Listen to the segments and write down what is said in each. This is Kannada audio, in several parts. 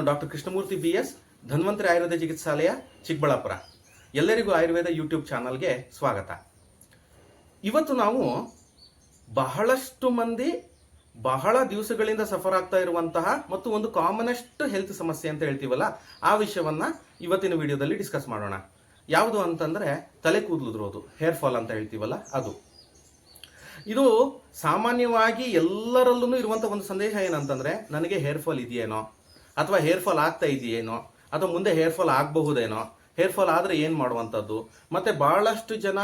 ನಾನು doctor Krishnamurthy B S Dhanvantari Ayurveda ಚಿಕಿತ್ಸಾಲಯ, Chikkaballapur. ಎಲ್ಲರಿಗೂ ಆಯುರ್ವೇದ ಯೂಟ್ಯೂಬ್ ಚಾನಲ್ಗೆ ಸ್ವಾಗತ. ಇವತ್ತು ನಾವು ಬಹಳಷ್ಟು ಮಂದಿ ಬಹಳ ದಿವಸಗಳಿಂದ ಸಫರ್ ಆಗ್ತಾ ಇರುವಂತಹ ಮತ್ತು ಒಂದು ಕಾಮನೆಸ್ಟ್ ಹೆಲ್ತ್ ಸಮಸ್ಯೆ ಅಂತ ಹೇಳ್ತೀವಲ್ಲ, ಆ ವಿಷಯವನ್ನ ಇವತ್ತಿನ ವಿಡಿಯೋದಲ್ಲಿ ಡಿಸ್ಕಸ್ ಮಾಡೋಣ. ಯಾವುದು ಅಂತಂದ್ರೆ ತಲೆ ಕೂದಲುದ್ರೋದು, ಹೇರ್ ಫಾಲ್ ಅಂತ ಹೇಳ್ತೀವಲ್ಲ ಅದು. ಇದು ಸಾಮಾನ್ಯವಾಗಿ ಎಲ್ಲರಲ್ಲೂ ಇರುವಂಥ ಒಂದು ಸಂದೇಹ ಏನಂತಂದ್ರೆ, ನನಗೆ ಹೇರ್ ಫಾಲ್ ಇದೆಯೇನೋ ಅಥವಾ ಹೇರ್ ಫಾಲ್ ಆಗ್ತಾ ಇದೆಯೇನೋ, ಅಥವಾ ಮುಂದೆ ಹೇರ್ ಫಾಲ್ ಆಗಬಹುದೇನೋ ಹೇರ್ ಫಾಲ್ ಆದ್ರೆ ಏನು ಮಾಡುವಂಥದ್ದು? ಮತ್ತೆ ಬಹಳಷ್ಟು ಜನ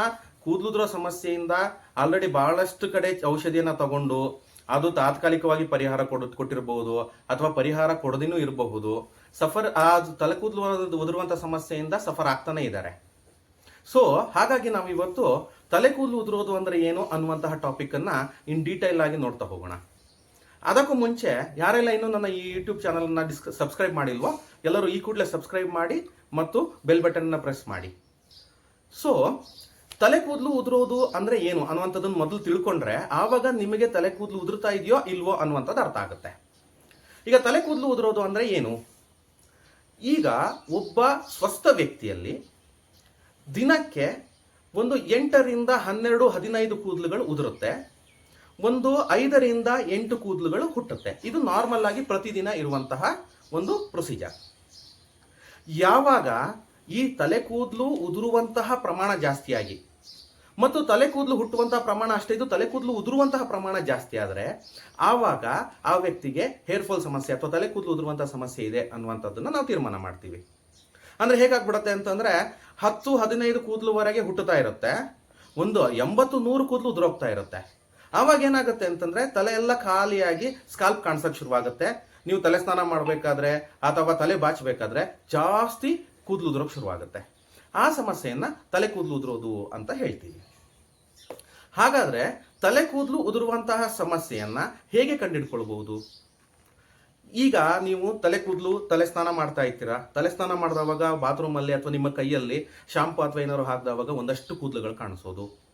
ಕೂದಲುದ್ರ ಸಮಸ್ಯೆಯಿಂದ ಆಲ್ರೆಡಿ ಬಹಳಷ್ಟು ಕಡೆ ಔಷಧಿಯನ್ನು ತಗೊಂಡು ಅದು ತಾತ್ಕಾಲಿಕವಾಗಿ ಪರಿಹಾರ ಕೊಡ, ಕೊಟ್ಟಿರಬಹುದು, ಅಥವಾ ಪರಿಹಾರ ಕೊಡದಿನೂ ಇರಬಹುದು. ಸಫರ್, ಆ ತಲೆ ಕೂದಲು ಉದುರುವಂತ ಸಮಸ್ಯೆಯಿಂದ ಸಫರ್ ಆಗ್ತಾನೆ ಇದ್ದಾರೆ ಸೊ ಹಾಗಾಗಿ ನಾವು ಇವತ್ತು ತಲೆ ಕೂದಲು ಉದುರೋದು ಅಂದ್ರೆ ಏನು ಅನ್ನುವಂತಹ ಟಾಪಿಕ್ ಅನ್ನ ಇನ್ ಡೀಟೇಲ್ ಆಗಿ ನೋಡ್ತಾ ಹೋಗೋಣ. ಅದಕ್ಕೂ ಮುಂಚೆ ಯಾರೆಲ್ಲ ಇನ್ನೂ ನನ್ನ ಈ ಯೂಟ್ಯೂಬ್ ಚಾನಲ್ ಅನ್ನ ಸಬ್ಸ್ಕ್ರೈಬ್ ಮಾಡಿಲ್ವೋ, ಎಲ್ಲರೂ ಈ ಕೂಡಲೇ ಸಬ್ಸ್ಕ್ರೈಬ್ ಮಾಡಿ ಮತ್ತು ಬೆಲ್ ಬಟನ್ನ ಪ್ರೆಸ್ ಮಾಡಿ. ಸೊ ತಲೆ ಕೂದಲು ಉದುರೋದು ಅಂದ್ರೆ ಏನು ಅನ್ನುವಂಥದ್ದನ್ನು ಮೊದಲು ತಿಳ್ಕೊಂಡ್ರೆ ಆವಾಗ ನಿಮಗೆ ತಲೆ ಕೂದಲು ಉದುರ್ತಾ ಇದೆಯೋ ಇಲ್ವೋ ಅನ್ನುವಂಥದ್ದು ಅರ್ಥ ಆಗುತ್ತೆ. ಈಗ ತಲೆ ಕೂದಲು ಉದುರೋದು ಅಂದ್ರೆ ಏನು? ಈಗ ಒಬ್ಬ ಸ್ವಸ್ಥ ವ್ಯಕ್ತಿಯಲ್ಲಿ ದಿನಕ್ಕೆ ಒಂದು ಎಂಟರಿಂದ ಹನ್ನೆರಡು ಹದಿನೈದು ಕೂದಲುಗಳು ಉದುರುತ್ತೆ. ಒಂದು ಐದರಿಂದ ಎಂಟು ಕೂದಲುಗಳು ಹುಟ್ಟುತ್ತೆ. ಇದು ನಾರ್ಮಲ್ ಆಗಿ ಪ್ರತಿದಿನ ಇರುವಂತಹ ಒಂದು ಪ್ರೊಸೀಜರ್ ಯಾವಾಗ ಈ ತಲೆ ಕೂದಲು ಉದುರುವಂತಹ ಪ್ರಮಾಣ ಜಾಸ್ತಿಯಾಗಿ ಮತ್ತು ತಲೆ ಕೂದಲು ಹುಟ್ಟುವಂತಹ ಪ್ರಮಾಣ ಅಷ್ಟೇ ಇದು ತಲೆ ಕೂದಲು ಉದುರುವಂತಹ ಪ್ರಮಾಣ ಜಾಸ್ತಿ ಆದರೆ, ಆವಾಗ ಆ ವ್ಯಕ್ತಿಗೆ ಹೇರ್ ಫಾಲ್ ಸಮಸ್ಯೆ ಅಥವಾ ತಲೆ ಕೂದಲು ಉದುರುವಂತಹ ಸಮಸ್ಯೆ ಇದೆ ಅನ್ನುವಂಥದ್ದನ್ನು ನಾವು ತೀರ್ಮಾನ ಮಾಡ್ತೀವಿ. ಅಂದರೆ ಹೇಗಾಗ್ಬಿಡತ್ತೆ ಅಂತಂದರೆ, ಹತ್ತು ಹದಿನೈದು ಕೂದಲುವರೆಗೆ ಹುಟ್ಟುತ್ತಾ ಇರುತ್ತೆ, ಒಂದು ಎಂಬತ್ತು ನೂರು ಕೂದಲು ಉದುರೋಗ್ತಾ ಇರುತ್ತೆ. ಆವಾಗ ಏನಾಗುತ್ತೆ ಅಂತಂದ್ರೆ ತಲೆ ಎಲ್ಲ ಖಾಲಿಯಾಗಿ ಸ್ಕಾಲ್ಪ್ ಕಾಣಿಸಕ್ ಶುರುವಾಗುತ್ತೆ. ನೀವು ತಲೆ ಸ್ನಾನ ಮಾಡಬೇಕಾದ್ರೆ ಅಥವಾ ತಲೆ ಬಾಚಬೇಕಾದ್ರೆ ಜಾಸ್ತಿ ಕೂದಲು ಉದುರೋಕೆ ಶುರುವಾಗುತ್ತೆ. ಆ ಸಮಸ್ಯೆಯನ್ನ ತಲೆ ಕೂದಲು ಉದುರೋದು ಅಂತ ಹೇಳ್ತೀವಿ. ಹಾಗಾದ್ರೆ ತಲೆ ಕೂದಲು ಉದುರುವಂತಹ ಸಮಸ್ಯೆಯನ್ನ ಹೇಗೆ ಕಂಡುಹಿಡ್ಕೊಳ್ಬಹುದು? ಈಗ ನೀವು ತಲೆ ಕೂದಲು ತಲೆ ಸ್ನಾನ ಮಾಡ್ತಾ ಇರ್ತೀರಾ? ತಲೆ ಸ್ನಾನ ಮಾಡಿದವಾಗ ಬಾತ್ರೂಮ್ ಅಲ್ಲಿ ಅಥವಾ ನಿಮ್ಮ ಕೈಯಲ್ಲಿ ಶಾಂಪು ಅಥವಾ ಏನಾದ್ರು ಹಾಕಿದವಾಗ ಒಂದಷ್ಟು ಕೂದಲುಗಳು ಕಾಣಿಸೋದು.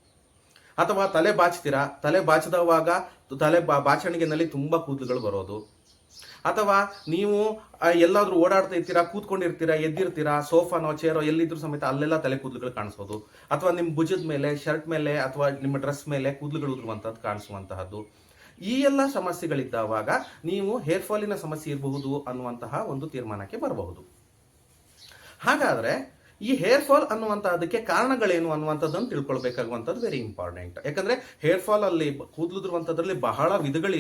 ಅಥವಾ ತಲೆ ಬಾಚ್ತೀರಾ? ತಲೆ ಬಾಚಿದವಾಗ ತಲೆ ಬಾ ಬಾಚಣಿಗೆನಲ್ಲಿ ತುಂಬಾ ಕೂದಲುಗಳು ಬರೋದು. ಅಥವಾ ನೀವು ಎಲ್ಲಾದರೂ ಓಡಾಡ್ತಾ ಇರ್ತೀರಾ, ಕೂತ್ಕೊಂಡಿರ್ತೀರಾ, ಎದ್ದಿರ್ತೀರಾ, ಸೋಫಾನೋ, ಚೇರೋ, ಎಲ್ಲಿದ್ರು ಸಮೇತ ಅಲ್ಲೆಲ್ಲ ತಲೆ ಕೂದಲುಗಳು ಕಾಣಿಸೋದು. ಅಥವಾ ನಿಮ್ಮ ಭುಜದ ಮೇಲೆ, ಶರ್ಟ್ ಮೇಲೆ, ಅಥವಾ ನಿಮ್ಮ ಡ್ರೆಸ್ ಮೇಲೆ ಕೂದಲುಗಳು ಉದುರುವಂಥದ್ದು ಕಾಣಿಸುವಂತಹದ್ದು. ಈ ಎಲ್ಲ ಸಮಸ್ಯೆಗಳಿದ್ದಾವಾಗ ನೀವು ಹೇರ್ ಫಾಲಿನ ಸಮಸ್ಯೆ ಇರಬಹುದು ಅನ್ನುವಂತಹ ಒಂದು ತೀರ್ಮಾನಕ್ಕೆ ಬರಬಹುದು. ಹಾಗಾದ್ರೆ ಈ ಹೇರ್ ಫಾಲ್ ಅನ್ನುವಂತಹದಕ್ಕೆ ಕಾರಣಗಳೇನು ಅನ್ನುವಂಥದ್ದನ್ನು ತಿಳ್ಕೊಳ್ಬೇಕಾಗುವಂಥದ್ದು ವೆರಿ ಇಂಪಾರ್ಟೆಂಟ್ ಯಾಕಂದ್ರೆ ಹೇರ್ ಫಾಲ್ ಅಲ್ಲಿ ಕೂದಲುದ್ರುವಂಥದ್ರಲ್ಲಿ ಬಹಳ ವಿಧಗಳು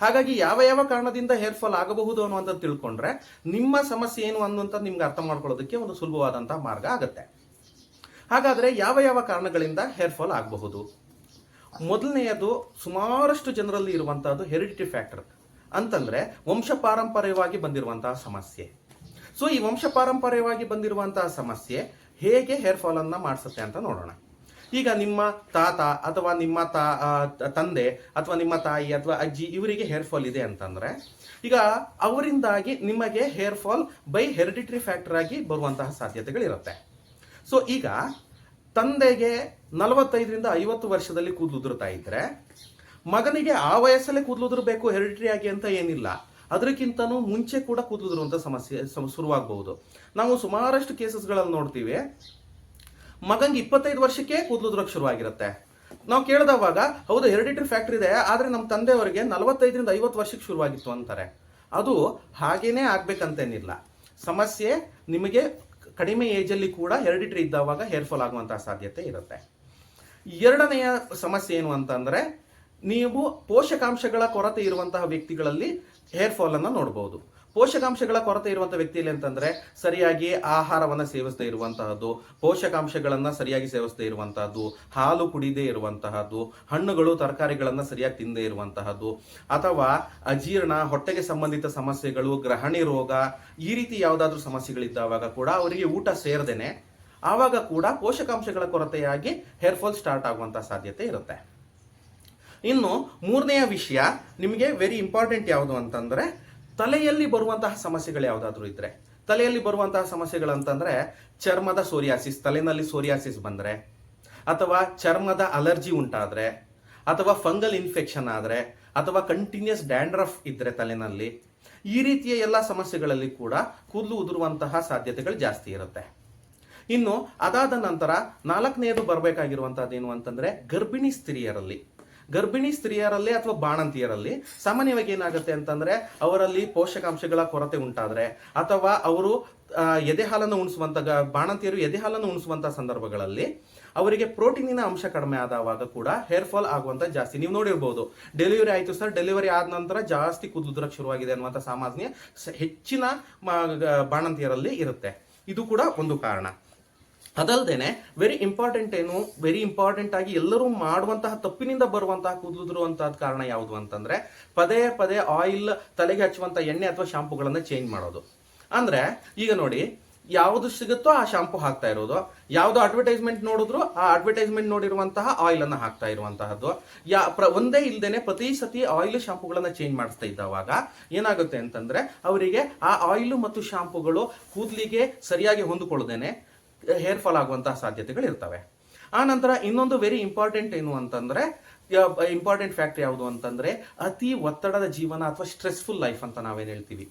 ಹಾಗಾಗಿ ಯಾವ ಯಾವ ಕಾರಣದಿಂದ ಹೇರ್ ಫಾಲ್ ಆಗಬಹುದು ಅನ್ನುವಂಥದ್ದು ತಿಳ್ಕೊಂಡ್ರೆ ನಿಮ್ಮ ಸಮಸ್ಯೆ ಏನು ಅನ್ನುವಂಥದ್ದು ನಿಮ್ಗೆ ಅರ್ಥ ಮಾಡ್ಕೊಳ್ಳೋದಕ್ಕೆ ಒಂದು ಸುಲಭವಾದಂತಹ ಮಾರ್ಗ ಆಗುತ್ತೆ. ಹಾಗಾದ್ರೆ ಯಾವ ಯಾವ ಕಾರಣಗಳಿಂದ ಹೇರ್ ಫಾಲ್ ಆಗಬಹುದು? ಮೊದಲನೆಯದು ಸುಮಾರಷ್ಟು ಜನರಲ್ಲಿ ಇರುವಂತಹದ್ದು ಹೆರಿಡಿಟಿ ಫ್ಯಾಕ್ಟರ್ ಅಂತಂದ್ರೆ ವಂಶ ಪಾರಂಪರ್ಯವಾಗಿ ಬಂದಿರುವಂತಹ ಸಮಸ್ಯೆ. ಸೊ ಈ ವಂಶ ಪಾರಂಪರ್ಯವಾಗಿ ಬಂದಿರುವಂತಹ ಸಮಸ್ಯೆ ಹೇಗೆ ಹೇರ್ ಫಾಲ್ ಅನ್ನ ಮಾಡಿಸುತ್ತೆ ಅಂತ ನೋಡೋಣ. ಈಗ ನಿಮ್ಮ ತಾತ ಅಥವಾ ನಿಮ್ಮ ತಾ ತಂದೆ ಅಥವಾ ನಿಮ್ಮ ತಾಯಿ ಅಥವಾ ಅಜ್ಜಿ ಇವರಿಗೆ ಹೇರ್ ಫಾಲ್ ಇದೆ ಅಂತಂದ್ರೆ, ಈಗ ಅವರಿಂದಾಗಿ ನಿಮಗೆ hair fall by hereditary factor ಆಗಿ ಬರುವಂತಹ ಸಾಧ್ಯತೆಗಳಿರುತ್ತೆ. ಸೊ ಈಗ ತಂದೆಗೆ ನಲವತ್ತೈದರಿಂದ ಐವತ್ತು ವರ್ಷದಲ್ಲಿ ಕೂದಲು ಉದುರ್ತಾ ಇದ್ರೆ, ಮಗನಿಗೆ ಆ ವಯಸ್ಸಲ್ಲೇ ಕೂದಲು ಉದುರಬೇಕು ಹೆರಿಡಿಟರಿ ಆಗಿ ಅಂತ ಏನಿಲ್ಲ. ಅದಕ್ಕಿಂತನೂ ಮುಂಚೆ ಕೂಡ ಕೂದಲು ಉದುರುವಂತ ಸಮಸ್ಯೆ, ಸಮ- ಶುರುವಾಗಬಹುದು. ನಾವು ಸುಮಾರಷ್ಟು ಕೇಸಸ್ಗಳಲ್ಲಿ ನೋಡ್ತೀವಿ. ಮಗಂಗೆ ಇಪ್ಪತ್ತೈದು ವರ್ಷಕ್ಕೆ ಕೂದಲು ಶುರು ಶುರುವಾಗಿರುತ್ತೆ. ನಾವು ಕೇಳಿದವಾಗ, ಹೌದು, ಹೆರಿಡಿಟರಿ ಫ್ಯಾಕ್ಟ್ರಿ ಇದೆ, ಆದರೆ ನಮ್ಮ ತಂದೆಯವರಿಗೆ ನಲವತ್ತೈದರಿಂದ ಐವತ್ತು ವರ್ಷಕ್ಕೆ ಶುರುವಾಗಿತ್ತು ಅಂತಾರೆ. ಅದು ಹಾಗೇನೇ ಆಗ್ಬೇಕಂತೇನಿಲ್ಲ. ಸಮಸ್ಯೆ ನಿಮಗೆ ಕಡಿಮೆ ಏಜಲ್ಲಿ ಕೂಡ ಹೆರಿಡಿಟ್ರಿ ಇದ್ದಾವಾಗ ಹೇರ್ ಫಾಲ್ ಆಗುವಂತಹ ಸಾಧ್ಯತೆ ಇರುತ್ತೆ. ಎರಡನೆಯ ಸಮಸ್ಯೆ ಏನು ಅಂತಂದ್ರೆ, ನೀವು ಪೋಷಕಾಂಶಗಳ ಕೊರತೆ ಇರುವಂತಹ ವ್ಯಕ್ತಿಗಳಲ್ಲಿ ಹೇರ್ ಫಾಲನ್ನು ನೋಡ್ಬೋದು. ಪೋಷಕಾಂಶಗಳ ಕೊರತೆ ಇರುವಂಥ ವ್ಯಕ್ತಿಯಲ್ಲಿ ಅಂತಂದರೆ ಸರಿಯಾಗಿ ಆಹಾರವನ್ನ ಸೇವಿಸದೇ ಇರುವಂತಹದ್ದು, ಪೋಷಕಾಂಶಗಳನ್ನ ಸರಿಯಾಗಿ ಸೇವಿಸದೇ ಇರುವಂತಹದ್ದು, ಹಾಲು ಕುಡಿದೇ ಇರುವಂತಹದ್ದು, ಹಣ್ಣುಗಳು, ತರಕಾರಿಗಳನ್ನ ಸರಿಯಾಗಿ ತಿಂದೇ ಇರುವಂತಹದ್ದು, ಅಥವಾ ಅಜೀರ್ಣ, ಹೊಟ್ಟೆಗೆ ಸಂಬಂಧಿತ ಸಮಸ್ಯೆಗಳು, ಗ್ರಹಣಿ ರೋಗ, ಈ ರೀತಿ ಯಾವುದಾದ್ರೂ ಸಮಸ್ಯೆಗಳಿದ್ದಾವಾಗ ಕೂಡ ಅವರಿಗೆ ಊಟ ಸೇರದೇನೆ, ಆವಾಗ ಕೂಡ ಪೋಷಕಾಂಶಗಳ ಕೊರತೆಯಾಗಿ ಹೇರ್ ಫಾಲ್ ಸ್ಟಾರ್ಟ್ ಆಗುವಂಥ ಸಾಧ್ಯತೆ ಇರುತ್ತೆ. ಇನ್ನು ಮೂರನೆಯ ವಿಷಯ ನಿಮಗೆ ವೆರಿ ಇಂಪಾರ್ಟೆಂಟ್ ಯಾವುದು ಅಂತಂದ್ರೆ ತಲೆಯಲ್ಲಿ ಬರುವಂತಹ ಸಮಸ್ಯೆಗಳು ಯಾವುದಾದ್ರೂ ಇದ್ರೆ. ತಲೆಯಲ್ಲಿ ಬರುವಂತಹ ಸಮಸ್ಯೆಗಳಂತಂದರೆ ಚರ್ಮದ ಸೋರಿಯಾಸಿಸ್, ತಲೆನಲ್ಲಿ ಸೋರಿಯಾಸಿಸ್ ಬಂದ್ರೆ, ಅಥವಾ ಚರ್ಮದ ಅಲರ್ಜಿ ಉಂಟಾದರೆ, ಅಥವಾ ಫಂಗಲ್ ಇನ್ಫೆಕ್ಷನ್ ಆದ್ರೆ, ಅಥವಾ ಕಂಟಿನ್ಯೂಸ್ ಡ್ಯಾಂಡ್ರಫ್ ಇದ್ರೆ ತಲೆನಲ್ಲಿ, ಈ ರೀತಿಯ ಎಲ್ಲ ಸಮಸ್ಯೆಗಳಲ್ಲಿ ಕೂಡ ಕೂದಲು ಉದುರುವಂತಹ ಸಾಧ್ಯತೆಗಳು ಜಾಸ್ತಿ ಇರುತ್ತೆ. ಇನ್ನು ಅದಾದ ನಂತರ ನಾಲ್ಕನೆಯದು ಬರಬೇಕಾಗಿರುವಂಥದ್ದು ಏನು ಅಂತಂದ್ರೆ ಗರ್ಭಿಣಿ ಸ್ತ್ರೀಯರಲ್ಲಿ. ಗರ್ಭಿಣಿ ಸ್ತ್ರೀಯರಲ್ಲಿ ಅಥವಾ ಬಾಣಂತಿಯರಲ್ಲಿ ಸಾಮಾನ್ಯವಾಗಿ ಏನಾಗುತ್ತೆ ಅಂತಂದ್ರೆ ಅವರಲ್ಲಿ ಪೋಷಕಾಂಶಗಳ ಕೊರತೆ ಉಂಟಾದ್ರೆ ಅಥವಾ ಅವರು ಎದೆ ಹಾಲನ್ನು ಉಣಿಸುವಂತ ಬಾಣಂತಿಯರು ಎದೆ ಹಾಲನ್ನು ಉಣಿಸುವಂತ ಸಂದರ್ಭಗಳಲ್ಲಿ ಅವರಿಗೆ ಪ್ರೋಟೀನಿನ ಅಂಶ ಕಡಿಮೆ ಆದವಾಗ ಕೂಡ ಹೇರ್ ಫಾಲ್ ಆಗುವಂತ ಜಾಸ್ತಿ. ನೀವು ನೋಡಿರ್ಬೋದು, ಡೆಲಿವರಿ ಆಯಿತು ಸರ್, ಡೆಲಿವರಿ ಆದ ನಂತರ ಜಾಸ್ತಿ ಕುದುದ್ರಕ್ಕೆ ಶುರುವಾಗಿದೆ ಅನ್ನುವಂಥ ಸಾಮಾನ್ಯ ಹೆಚ್ಚಿನ ಬಾಣಂತಿಯರಲ್ಲಿ ಇರುತ್ತೆ. ಇದು ಕೂಡ ಒಂದು ಕಾರಣ. ಅದಲ್ದೇನೆ ವೆರಿ ಇಂಪಾರ್ಟೆಂಟ್ ಏನು ವೆರಿ ಇಂಪಾರ್ಟೆಂಟ್ ಆಗಿ ಎಲ್ಲರೂ ಮಾಡುವಂತಹ ತಪ್ಪಿನಿಂದ ಬರುವಂತಹ ಅಂತ ಕಾರಣ ಯಾವುದು ಅಂತಂದ್ರೆ ಪದೇ ಪದೇ ಆಯಿಲ್ ತಲೆಗೆ ಹಚ್ಚುವಂತ ಎಣ್ಣೆ ಅಥವಾ ಶಾಂಪುಗಳನ್ನ ಚೇಂಜ್ ಮಾಡೋದು. ಅಂದ್ರೆ ಈಗ ನೋಡಿ, ಯಾವುದು ಸಿಗುತ್ತೋ ಆ ಶಾಂಪು ಹಾಕ್ತಾ ಇರೋದು. ಯಾವ್ದು ಅಡ್ವರ್ಟೈಸ್ಮೆಂಟ್ ನೋಡಿದ್ರು ಆ ಅಡ್ವರ್ಟೈಸ್ಮೆಂಟ್ ನೋಡಿರುವಂತಹ ಆಯಿಲ್ ಅನ್ನು ಹಾಕ್ತಾ ಇರುವಂತಹದ್ದು. ಯಾ, ಪ್ರ- ಒಂದೇ ಇಲ್ದೇನೆ ಪ್ರತಿ ಸತಿ ಆಯಿಲ್ ಶಾಂಪುಗಳನ್ನ ಚೇಂಜ್ ಮಾಡಿಸ್ತಾ ಇದ್ದವಾಗ ಏನಾಗುತ್ತೆ ಅಂತಂದ್ರೆ ಅವರಿಗೆ ಆ ಆಯಿಲ್ ಮತ್ತು ಶಾಂಪುಗಳು ಕೂದಲಿಗೆ ಸರಿಯಾಗಿ ಹೊಂದಿಕೊಳ್ಳದೇನೆ ಹೇರ್ ಫಾಲ್ ಆಗುವಂತಹ ಸಾಧ್ಯತೆಗಳು ಇರ್ತವೆ ಆ ನಂತರ ಇನ್ನೊಂದು ವೆರಿ ಇಂಪಾರ್ಟೆಂಟ್ ಏನು ಅಂತಂದ್ರೆ ಇಂಪಾರ್ಟೆಂಟ್ ಫ್ಯಾಕ್ಟ್ ಯಾವುದು ಅಂತಂದ್ರೆ, ಅತಿ ಒತ್ತಡದ ಜೀವನ ಅಥವಾ ಸ್ಟ್ರೆಸ್ಫುಲ್ ಲೈಫ್ ಅಂತ ನಾವೇನ್ ಹೇಳ್ತೀವಿ.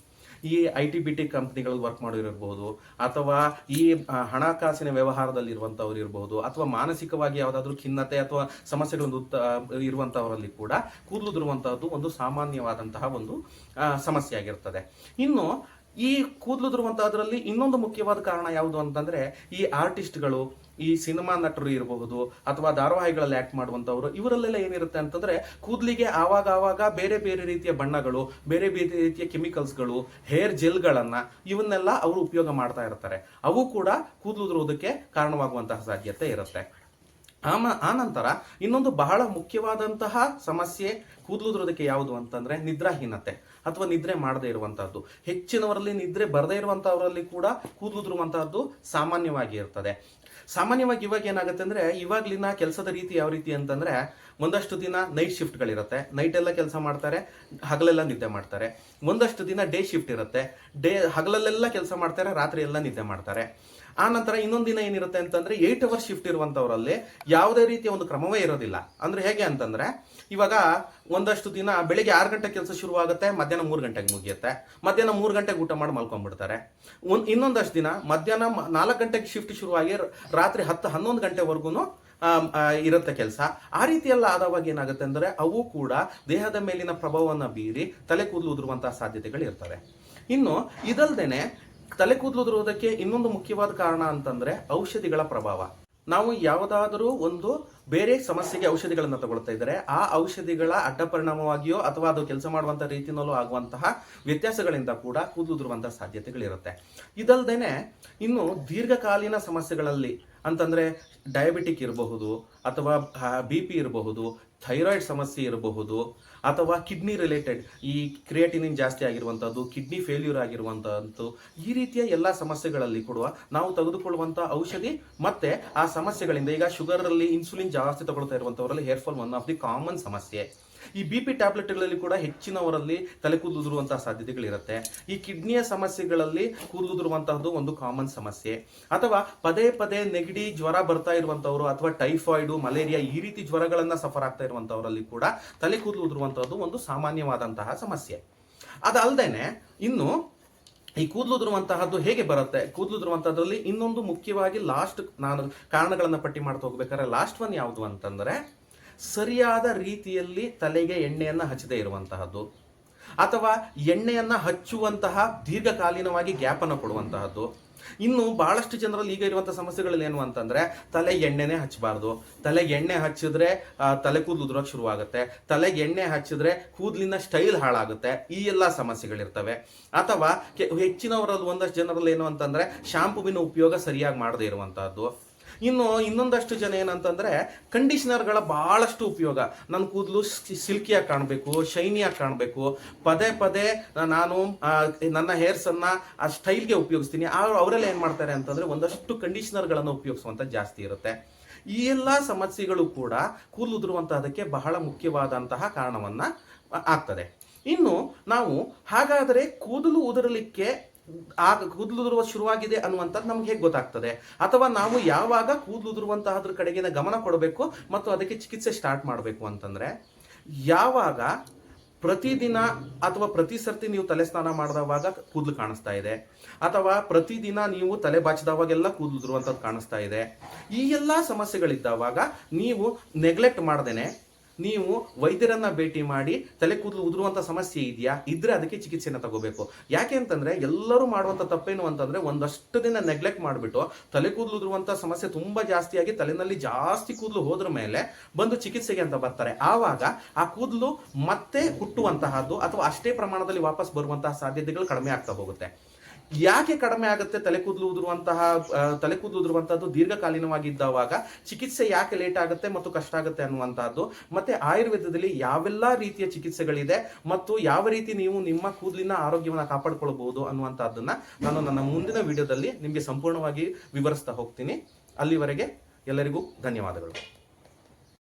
ಈ ಐ ಟಿ ಬಿ ಟಿ ಕಂಪ್ನಿಗಳಲ್ಲಿ ವರ್ಕ್ ಮಾಡೋರಿರ್ಬೋದು, ಅಥವಾ ಈ ಹಣಕಾಸಿನ ವ್ಯವಹಾರದಲ್ಲಿ ಇರುವಂತವ್ರು ಇರ್ಬೋದು, ಅಥವಾ ಮಾನಸಿಕವಾಗಿ ಯಾವುದಾದ್ರೂ ಖಿನ್ನತೆ ಅಥವಾ ಸಮಸ್ಯೆಗಳನ್ನು ಉತ್ತ ಇರುವಂತವರಲ್ಲಿ ಕೂಡ ಕೂದಲು ಒಂದು ಸಾಮಾನ್ಯವಾದಂತಹ ಒಂದು ಸಮಸ್ಯೆ ಆಗಿರ್ತದೆ ಇನ್ನು ಈ ಕೂದಲುದುರುವಂತಹದ್ರಲ್ಲಿ ಇನ್ನೊಂದು ಮುಖ್ಯವಾದ ಕಾರಣ ಯಾವುದು ಅಂತಂದ್ರೆ, ಈ ಆರ್ಟಿಸ್ಟ್ಗಳು, ಈ ಸಿನಿಮಾ ನಟರು ಇರಬಹುದು ಅಥವಾ ಧಾರಾವಾಹಿಗಳಲ್ಲಿ ಆಕ್ಟ್ ಮಾಡುವಂತವರು ಇವರಲ್ಲೆಲ್ಲ ಏನಿರುತ್ತೆ ಅಂತಂದ್ರೆ, ಕೂದಲಿಗೆ ಆವಾಗ ಆವಾಗ ಬೇರೆ ಬೇರೆ ರೀತಿಯ ಬಣ್ಣಗಳು, ಬೇರೆ ಬೇರೆ ರೀತಿಯ ಕೆಮಿಕಲ್ಸ್ಗಳು, ಹೇರ್ ಜೆಲ್ಗಳನ್ನ ಇವನ್ನೆಲ್ಲ ಅವರು ಉಪಯೋಗ ಮಾಡ್ತಾ ಇರ್ತಾರೆ. ಅವು ಕೂಡ ಕೂದಲು ಉದುರುವುದಕ್ಕೆ ಕಾರಣವಾಗುವಂತಹ ಸಾಧ್ಯತೆ ಇರುತ್ತೆ. ಆಮ, ಆ ನಂತರ ಇನ್ನೊಂದು ಬಹಳ ಮುಖ್ಯವಾದಂತಹ ಸಮಸ್ಯೆ ಕೂದಲುದ್ರೋದಕ್ಕೆ ಯಾವುದು ಅಂತಂದ್ರೆ, ನಿದ್ರಾಹೀನತೆ. ಅಥವಾ ನಿದ್ರೆ ಮಾಡದೇ ಇರುವಂತಹದ್ದು. ಹೆಚ್ಚಿನವರಲ್ಲಿ ನಿದ್ರೆ ಬರದೇ ಇರುವಂತಹವರಲ್ಲಿ ಕೂಡ ಕೂದಲುದುರುವಂತಹದ್ದು ಸಾಮಾನ್ಯವಾಗಿ ಇರ್ತದೆ. ಸಾಮಾನ್ಯವಾಗಿ ಇವಾಗ ಏನಾಗುತ್ತೆ ಅಂದ್ರೆ, ಇವಾಗ್ಲಿನ ಕೆಲಸದ ರೀತಿ ಯಾವ ರೀತಿ ಅಂತಂದ್ರೆ, ಒಂದಷ್ಟು ದಿನ ನೈಟ್ ಶಿಫ್ಟ್ಗಳಿರುತ್ತೆ ನೈಟ್ ಎಲ್ಲ ಕೆಲಸ ಮಾಡ್ತಾರೆ, ಹಗಲೆಲ್ಲ ನಿದ್ದೆ ಮಾಡ್ತಾರೆ. ಒಂದಷ್ಟು ದಿನ ಡೇ ಶಿಫ್ಟ್ ಇರುತ್ತೆ. ಡೇ ಹಗಲಲ್ಲೆಲ್ಲ ಕೆಲಸ ಮಾಡ್ತಾರೆ ರಾತ್ರಿ ಎಲ್ಲ ನಿದ್ದೆ ಮಾಡ್ತಾರೆ. ಆ ನಂತರ ಇನ್ನೊಂದು ದಿನ ಏನಿರುತ್ತೆ ಅಂತಂದ್ರೆ ಏಟ್ ಅವರ್ ಶಿಫ್ಟ್ ಇರುವಂತವರಲ್ಲಿ ಯಾವುದೇ ರೀತಿಯ ಒಂದು ಕ್ರಮವೇ ಇರೋದಿಲ್ಲ. ಅಂದ್ರೆ ಹೇಗೆ ಅಂತಂದ್ರೆ, ಇವಾಗ ಒಂದಷ್ಟು ದಿನ ಬೆಳಿಗ್ಗೆ ಆರು ಗಂಟೆ ಕೆಲಸ ಶುರುವಾಗುತ್ತೆ, ಮಧ್ಯಾಹ್ನ ಮೂರು ಗಂಟೆಗೆ ಮುಗಿಯುತ್ತೆ. ಮಧ್ಯಾಹ್ನ ಮೂರು ಗಂಟೆಗೆ ಊಟ ಮಾಡಿ ಮಲ್ಕೊಂಡ್ಬಿಡ್ತಾರೆ. ಒಂದು, ಇನ್ನೊಂದಷ್ಟು ದಿನ ಮಧ್ಯಾಹ್ನ ನಾಲ್ಕು ಗಂಟೆಗೆ ಶಿಫ್ಟ್ ಶುರುವಾಗಿ ರಾತ್ರಿ ಹತ್ತು, ಹನ್ನೊಂದು ಗಂಟೆವರೆಗೂ ಇರುತ್ತೆ ಕೆಲಸ. ಆ ರೀತಿ ಎಲ್ಲ ಆದವಾಗ ಏನಾಗುತ್ತೆ ಅಂದ್ರೆ ಅವು ಕೂಡ ದೇಹದ ಮೇಲಿನ ಪ್ರಭಾವವನ್ನು ಬೀರಿ ತಲೆ ಕೂದಲು ಉದುರುವಂತಹ ಸಾಧ್ಯತೆಗಳು ಇರ್ತವೆ ಇನ್ನು ಇದಲ್ದೇನೆ ತಲೆ ಕೂದಲು ಉದುರುವುದಕ್ಕೆ ಇನ್ನೊಂದು ಮುಖ್ಯವಾದ ಕಾರಣ ಅಂತಂದ್ರೆ ಔಷಧಿಗಳ ಪ್ರಭಾವ. ನಾವು ಯಾವುದಾದರೂ ಒಂದು ಬೇರೆ ಸಮಸ್ಯೆಗೆ ಔಷಧಿಗಳನ್ನು ತಗೊಳ್ತಾ ಇದ್ದಾರೆ ಆ ಔಷಧಿಗಳ ಅಡ್ಡ ಪರಿಣಾಮವಾಗಿಯೋ ಅಥವಾ ಅದು ಕೆಲಸ ಮಾಡುವಂತ ರೀತಿನಲ್ಲೂ ಆಗುವಂತಹ ವ್ಯತ್ಯಾಸಗಳಿಂದ ಕೂಡ ಕೂದಲು ಉದುರುವಂತಹ ಸಾಧ್ಯತೆಗಳಿರುತ್ತೆ. ಇದಲ್ದೇನೆ ಇನ್ನು ದೀರ್ಘಕಾಲೀನ ಸಮಸ್ಯೆಗಳಲ್ಲಿ ಅಂತಂದ್ರೆ ಡಯಾಬಿಟಿಕ್ ಇರಬಹುದು ಅಥವಾ ಬಿ ಪಿ ಇರಬಹುದು ಥೈರಾಯ್ಡ್ ಸಮಸ್ಯೆ ಇರಬಹುದು, ಅಥವಾ ಕಿಡ್ನಿ ರಿಲೇಟೆಡ್ ಈ ಕ್ರಿಯೇಟಿನಿನ್ ಜಾಸ್ತಿ ಆಗಿರುವಂಥದ್ದು ಕಿಡ್ನಿ ಫೇಲ್ಯೂರ್ ಆಗಿರುವಂಥದ್ದು ಈ ರೀತಿಯ ಎಲ್ಲ ಸಮಸ್ಯೆಗಳಲ್ಲಿ ಕೊಡುವ ನಾವು ತೆಗೆದುಕೊಳ್ಳುವಂಥ ಔಷಧಿ ಮತ್ತೆ ಆ ಸಮಸ್ಯೆಗಳಿಂದ ಈಗ ಶುಗರಲ್ಲಿ ಇನ್ಸುಲಿನ್ ಜಾಸ್ತಿ ತಗೊಳ್ತಾ ಇರುವಂಥವರಲ್ಲಿ hair fall one of the common ಸಮಸ್ಯೆ. ಈ ಬಿ ಪಿ ಟ್ಯಾಬ್ಲೆಟ್ಗಳಲ್ಲಿ ಕೂಡ ಹೆಚ್ಚಿನವರಲ್ಲಿ ತಲೆ ಕೂದಲುದುರುವಂತಹ ಸಾಧ್ಯತೆಗಳಿರುತ್ತೆ. ಈ ಕಿಡ್ನಿಯ ಸಮಸ್ಯೆಗಳಲ್ಲಿ ಕೂದಲುದುರುವಂತಹದ್ದು ಒಂದು ಕಾಮನ್ ಸಮಸ್ಯೆ. ಅಥವಾ ಪದೇ ಪದೇ ನೆಗಡಿ ಜ್ವರ ಬರ್ತಾ ಇರುವಂತವರು ಅಥವಾ ಟೈಫಾಯ್ಡ್ ಮಲೇರಿಯಾ ಈ ರೀತಿ ಜ್ವರಗಳನ್ನ ಸಫರ್ ಆಗ್ತಾ ಇರುವಂತವರಲ್ಲಿ ಕೂಡ ತಲೆ ಕೂದಲು ಉದುರುವಂತಹದ್ದು ಒಂದು ಸಾಮಾನ್ಯವಾದಂತಹ ಸಮಸ್ಯೆ. ಅದಲ್ದೇನೆ ಇನ್ನು ಈ ಕೂದಲು ಉದುರುವಂತಹದ್ದು ಹೇಗೆ ಬರುತ್ತೆ? ಕೂದಲು ಉದುರುವಂತಹದ್ರಲ್ಲಿ ಇನ್ನೊಂದು ಮುಖ್ಯವಾಗಿ ಲಾಸ್ಟ್ ನಾನು ಕಾರಣಗಳನ್ನ ಪಟ್ಟಿ ಮಾಡ್ತಾ ಹೋಗ್ಬೇಕಾದ್ರೆ ಲಾಸ್ಟ್ ಒನ್ ಯಾವುದು ಅಂತಂದ್ರೆ ಸರಿಯಾದ ರೀತಿಯಲ್ಲಿ ತಲೆಗೆ ಎಣ್ಣೆಯನ್ನು ಹಚ್ಚದೇ ಇರುವಂತಹದ್ದು, ಅಥವಾ ಎಣ್ಣೆಯನ್ನು ಹಚ್ಚುವಂತಹ ದೀರ್ಘಕಾಲೀನವಾಗಿ ಗ್ಯಾಪ್ ಅನ್ನು ಕೊಡುವಂತಹದ್ದು. ಇನ್ನು ಬಹಳಷ್ಟು ಜನರಲ್ಲಿ ಈಗ ಇರುವಂಥ ಸಮಸ್ಯೆಗಳಲ್ಲಿ ಏನು ಅಂತಂದ್ರೆ, ತಲೆ ಎಣ್ಣೆನೆ ಹಚ್ಚಬಾರ್ದು. ತಲೆಗೆ ಎಣ್ಣೆ ಹಚ್ಚಿದ್ರೆ ತಲೆ ಕೂದಲು ಉದುರೋಕೆ ಶುರುವಾಗುತ್ತೆ. ತಲೆಗೆ ಎಣ್ಣೆ ಹಚ್ಚಿದ್ರೆ ಕೂದಲಿನ ಸ್ಟೈಲ್ ಹಾಳಾಗುತ್ತೆ. ಈ ಎಲ್ಲ ಸಮಸ್ಯೆಗಳಿರ್ತವೆ. ಅಥವಾ ಹೆಚ್ಚಿನವರಲ್ಲಿ ಒಂದಷ್ಟು ಜನರಲ್ಲಿ ಏನು ಅಂತಂದ್ರೆ ಶಾಂಪುವಿನ ಉಪಯೋಗ ಸರಿಯಾಗಿ ಮಾಡದೇ ಇರುವಂತಹದ್ದು. ಇನ್ನು ಇನ್ನೊಂದಷ್ಟು ಜನ ಏನಂತಂದ್ರೆ ಕಂಡೀಷನರ್ಗಳ ಬಹಳಷ್ಟು ಉಪಯೋಗ. ನನ್ನ ಕೂದಲು ಸಿಲ್ಕಿಯಾಗಿ ಕಾಣಬೇಕು, ಶೈನಿಯಾಗಿ ಕಾಣಬೇಕು. ಪದೇ ಪದೇ ನಾನು ನನ್ನ ಹೇರ್ಸ್ ಅನ್ನ ಆ ಸ್ಟೈಲ್ಗೆ ಉಪಯೋಗಿಸ್ತೀನಿ. ಅವರೆಲ್ಲ ಏನು ಮಾಡ್ತಾರೆ ಅಂತಂದ್ರೆ ಒಂದಷ್ಟು ಕಂಡೀಷನರ್ಗಳನ್ನು ಉಪಯೋಗಿಸುವಂತ ಜಾಸ್ತಿ ಇರುತ್ತೆ. ಈ ಎಲ್ಲಾ ಸಮಸ್ಯೆಗಳು ಕೂಡ ಕೂದಲು ಉದುರುವಂತಹದಕ್ಕೆ ಬಹಳ ಮುಖ್ಯವಾದಂತಹ ಕಾರಣವನ್ನ ಆಗ್ತದೆ. ಇನ್ನು ನಾವು ಹಾಗಾದರೆ ಕೂದಲು ಉದುರಲಿಕ್ಕೆ ಆಗ ಕೂದಲು ಉದುರುವ ಶುರುವಾಗಿದೆ ಅನ್ನುವಂಥದ್ದು ನಮ್ಗೆ ಹೇಗೆ ಗೊತ್ತಾಗ್ತದೆ? ಅಥವಾ ನಾವು ಯಾವಾಗ ಕೂದಲು ಉದುರುವಂತಹದ್ರ ಕಡೆಗಿನ ಗಮನ ಕೊಡಬೇಕು ಮತ್ತು ಅದಕ್ಕೆ ಚಿಕಿತ್ಸೆ ಸ್ಟಾರ್ಟ್ ಮಾಡಬೇಕು ಅಂತಂದ್ರೆ, ಯಾವಾಗ ಪ್ರತಿದಿನ ಅಥವಾ ಪ್ರತಿ ಸರ್ತಿ ನೀವು ತಲೆ ಸ್ನಾನ ಮಾಡಿದವಾಗ ಕೂದಲು ಕಾಣಿಸ್ತಾ ಇದೆ, ಅಥವಾ ಪ್ರತಿದಿನ ನೀವು ತಲೆ ಬಾಚಿದವಾಗೆಲ್ಲ ಕೂದಲು ಕಾಣಿಸ್ತಾ ಇದೆ, ಈ ಎಲ್ಲ ಸಮಸ್ಯೆಗಳಿದ್ದಾವಾಗ ನೀವು ನೆಗ್ಲೆಕ್ಟ್ ಮಾಡ್ದೇನೆ ನೀವು ವೈದ್ಯರನ್ನ ಭೇಟಿ ಮಾಡಿ ತಲೆ ಕೂದಲು ಉದುರುವಂತ ಸಮಸ್ಯೆ ಇದೆಯಾ? ಇದ್ರೆ ಅದಕ್ಕೆ ಚಿಕಿತ್ಸೆನ ತಗೋಬೇಕು. ಯಾಕೆ ಅಂತಂದ್ರೆ ಎಲ್ಲರೂ ಮಾಡುವಂತ ತಪ್ಪೇನು ಅಂತಂದ್ರೆ ಒಂದಷ್ಟು ದಿನ ನೆಗ್ಲೆಕ್ಟ್ ಮಾಡಿಬಿಟ್ಟು ತಲೆ ಕೂದಲು ಉದುರುವಂತ ಸಮಸ್ಯೆ ತುಂಬಾ ಜಾಸ್ತಿಯಾಗಿ ತಲೆನಲ್ಲಿ ಜಾಸ್ತಿ ಕೂದಲು ಹೋದ್ರ ಮೇಲೆ ಬಂದು ಚಿಕಿತ್ಸೆಗೆ ಅಂತ ಬರ್ತಾರೆ. ಆವಾಗ ಆ ಕೂದಲು ಮತ್ತೆ ಹುಟ್ಟುವಂತಹದ್ದು ಅಥವಾ ಅಷ್ಟೇ ಪ್ರಮಾಣದಲ್ಲಿ ವಾಪಸ್ ಬರುವಂತಹ ಸಾಧ್ಯತೆಗಳು ಕಡಿಮೆ ಆಗ್ತಾ ಹೋಗುತ್ತೆ. ಯಾಕೆ ಕಡಿಮೆ ಆಗುತ್ತೆ ತಲೆ ಕೂದಲು ಉದುರುವಂತಹ ತಲೆ ಕೂದಲು ಉದುರುವಂತಹದ್ದು ದೀರ್ಘಕಾಲೀನವಾಗಿದ್ದವಾಗ ಚಿಕಿತ್ಸೆ ಯಾಕೆ ಲೇಟ್ ಆಗುತ್ತೆ ಮತ್ತು ಕಷ್ಟ ಆಗುತ್ತೆ ಅನ್ನುವಂತಹದ್ದು, ಮತ್ತೆ ಆಯುರ್ವೇದದಲ್ಲಿ ಯಾವೆಲ್ಲ ರೀತಿಯ ಚಿಕಿತ್ಸೆಗಳಿದೆ ಮತ್ತು ಯಾವ ರೀತಿ ನೀವು ನಿಮ್ಮ ಕೂದಲಿನ ಆರೋಗ್ಯವನ್ನು ಕಾಪಾಡಿಕೊಳ್ಳಬಹುದು ಅನ್ನುವಂತಹದ್ದನ್ನ ನಾನು ನನ್ನ ಮುಂದಿನ ವಿಡಿಯೋದಲ್ಲಿ ನಿಮಗೆ ಸಂಪೂರ್ಣವಾಗಿ ವಿವರಿಸ್ತಾ ಹೋಗ್ತೀನಿ. ಅಲ್ಲಿವರೆಗೆ ಎಲ್ಲರಿಗೂ ಧನ್ಯವಾದಗಳು.